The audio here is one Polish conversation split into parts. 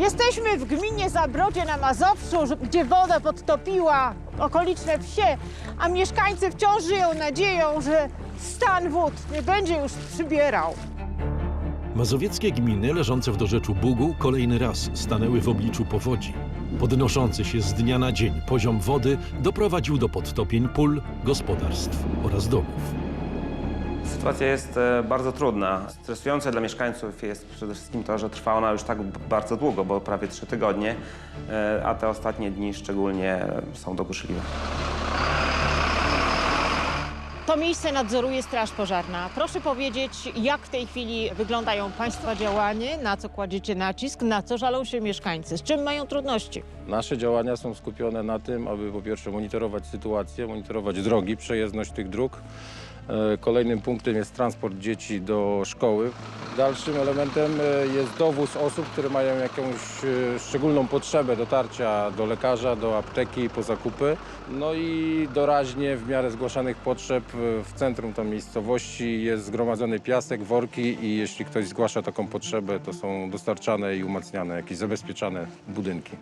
Jesteśmy w gminie Zabrodzie na Mazowszu, gdzie woda podtopiła okoliczne wsie, a mieszkańcy wciąż żyją nadzieją, że stan wód nie będzie już przybierał. Mazowieckie gminy leżące w dorzeczu Bugu kolejny raz stanęły w obliczu powodzi. Podnoszący się z dnia na dzień poziom wody doprowadził do podtopień pól, gospodarstw oraz domów. Sytuacja jest e, bardzo trudna. Stresujące dla mieszkańców jest przede wszystkim to, że trwa ona już tak bardzo długo, bo prawie trzy tygodnie, e, a te ostatnie dni szczególnie są dokuczliwe. To miejsce nadzoruje Straż Pożarna. Proszę powiedzieć, jak w tej chwili wyglądają Państwa działanie, na co kładziecie nacisk, na co żalą się mieszkańcy, z czym mają trudności? Nasze działania są skupione na tym, aby po pierwsze monitorować sytuację, monitorować drogi, przejezdność tych dróg. E, Kolejnym punktem jest transport dzieci do szkoły. Dalszym elementem e, jest dowóz osób, które mają jakąś e, szczególną potrzebę dotarcia do lekarza, do apteki po zakupy. No i doraźnie w miarę zgłaszanych potrzeb w centrum tam miejscowości jest zgromadzony piasek, worki i jeśli ktoś zgłasza taką potrzebę, to są dostarczane i umacniane jakieś zabezpieczane budynki.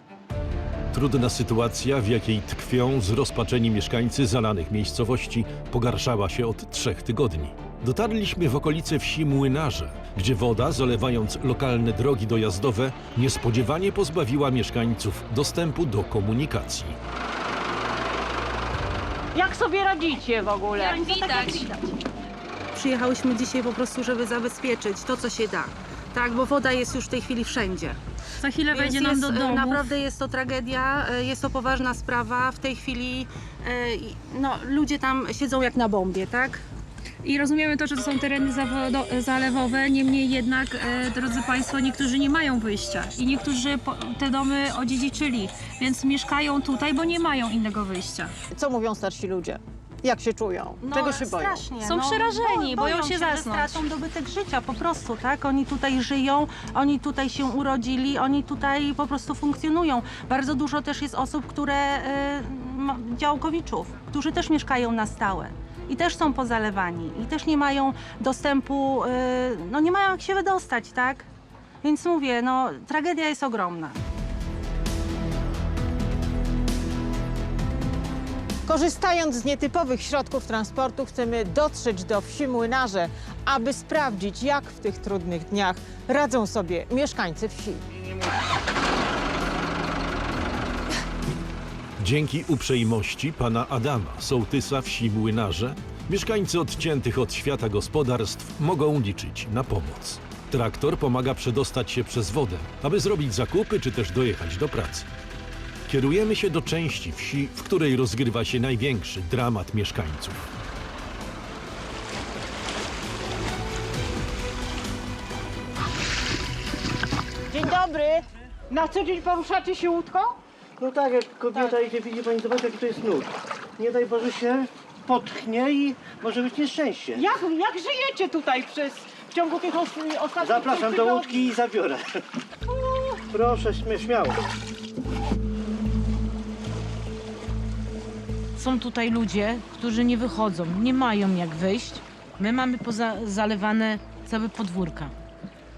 Trudna sytuacja, w jakiej tkwią zrozpaczeni mieszkańcy zalanych miejscowości, pogarszała się od trzech tygodni. Dotarliśmy w okolice wsi Młynarze, gdzie woda, zalewając lokalne drogi dojazdowe, niespodziewanie pozbawiła mieszkańców dostępu do komunikacji. Jak sobie radzicie w ogóle? Widać. Przyjechałyśmy dzisiaj po prostu, żeby zabezpieczyć to, co się da. Tak, bo woda jest już w tej chwili wszędzie. Za chwilę Więc wejdzie nam jest, do e, domu. Naprawdę jest to tragedia, e, jest to poważna sprawa. W tej chwili e, i- no, ludzie tam siedzą jak na bombie, tak? I rozumiemy to, że to są tereny zalewowe, niemniej jednak, e, drodzy Państwo, niektórzy nie mają wyjścia i niektórzy po, te domy odziedziczyli, więc mieszkają tutaj, bo nie mają innego wyjścia. Co mówią starsi ludzie? Jak się czują? Czego się boją? No, strasznie, Są przerażeni, bo- boją się że zasnąć. stracą dobytek życia po prostu, tak? Oni tutaj żyją, oni tutaj się urodzili, oni tutaj po prostu funkcjonują. Bardzo dużo też jest osób, które, e, ma- działkowiczów, którzy też mieszkają na stałe. I też są pozalewani, i też nie mają dostępu, e, no nie mają jak się wydostać, tak? Więc mówię, no tragedia jest ogromna. Korzystając z nietypowych środków transportu, chcemy dotrzeć do wsi Młynarze, aby sprawdzić, jak w tych trudnych dniach radzą sobie mieszkańcy wsi. Dzięki uprzejmości pana Adama, sołtysa wsi Młynarze, mieszkańcy odciętych od świata gospodarstw mogą liczyć na pomoc. Traktor pomaga przedostać się przez wodę, aby zrobić zakupy czy też dojechać do pracy. Kierujemy się do części wsi, w której rozgrywa się największy dramat mieszkańców. Dzień dobry. Na co dzień poruszacie się łódką? No tak, jak kobieta idzie, widzi pani, zobacz jaki to jest nurt. Nie daj Boże się potknie i może być nieszczęście. Jak, jak żyjecie tutaj przez w ciągu tych os- ostatnich Zapraszam do tygodni? łódki i zabiorę. Proszę, śmie- śmiało. Są tutaj ludzie, którzy nie wychodzą, nie mają jak wyjść. My mamy pozalewane całe podwórka.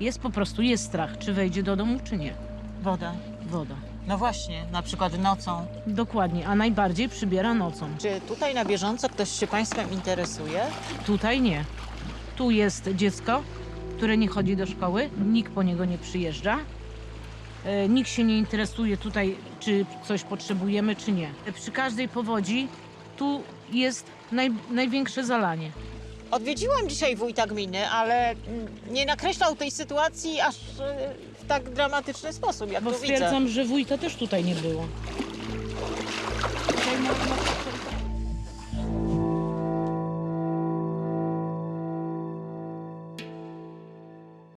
Jest po prostu, jest strach, czy wejdzie do domu, czy nie. Woda. Woda. No właśnie, na przykład nocą. Dokładnie, a najbardziej przybiera nocą. Czy tutaj na bieżąco ktoś się Państwem interesuje? Tutaj nie. Tu jest dziecko, które nie chodzi do szkoły, nikt po niego nie przyjeżdża. E, Nikt się nie interesuje tutaj, czy coś potrzebujemy, czy nie. Przy każdej powodzi tu jest naj, największe zalanie. Odwiedziłam dzisiaj wójta gminy, ale mm, nie nakreślał tej sytuacji aż e, w tak dramatyczny sposób, jak Bo tu widzę. stwierdzam, że wójta też tutaj nie było.